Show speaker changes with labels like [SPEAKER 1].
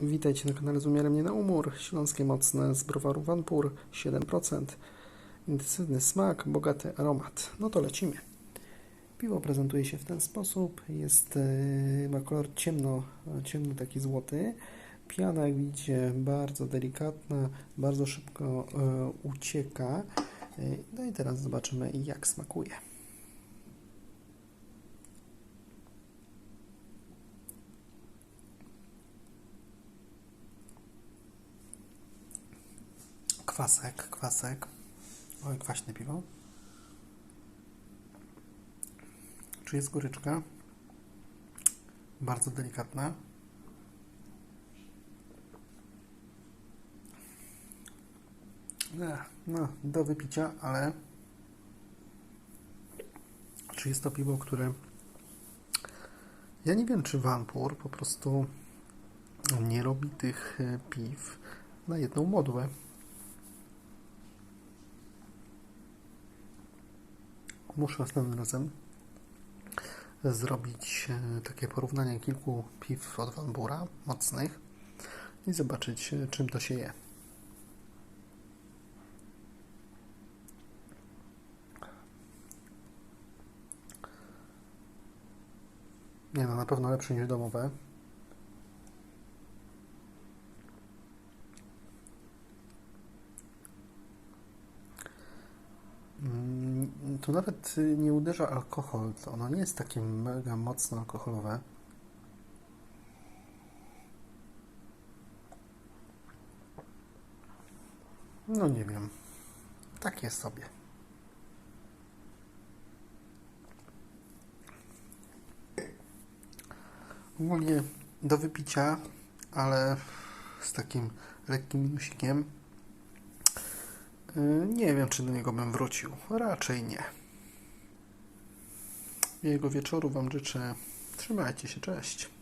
[SPEAKER 1] Witajcie na kanale z umiarem nie na umór. Śląskie mocne z browaru Vanpur 7%. Intensywny smak, bogaty aromat. No to lecimy. Piwo prezentuje się w ten sposób. Jest, e, ma kolor ciemno, ciemny taki złoty. Piana, jak widzicie, bardzo delikatna, bardzo szybko e, ucieka. E, No i teraz zobaczymy, jak smakuje. Kwasek, kwasek. Oj, kwaśne piwo. Czy jest goryczka? Bardzo delikatna. No, do wypicia, ale czy jest to piwo, które ja nie wiem, czy Vanpur po prostu nie robi tych e, piw na jedną modłę. Muszę następnym razem zrobić e, takie porównanie kilku piw od Vanbura mocnych i zobaczyć, e, czym to się je. Nie no, na pewno lepsze niż domowe. Tu nawet y, nie uderza alkohol, to ono nie jest takie mega mocno alkoholowe. No nie wiem. Tak jest sobie. Ogólnie do wypicia, ale z takim lekkim minusikiem. Y, Nie wiem, czy do niego bym wrócił. Raczej nie. Miłego wieczoru Wam życzę. Trzymajcie się, cześć.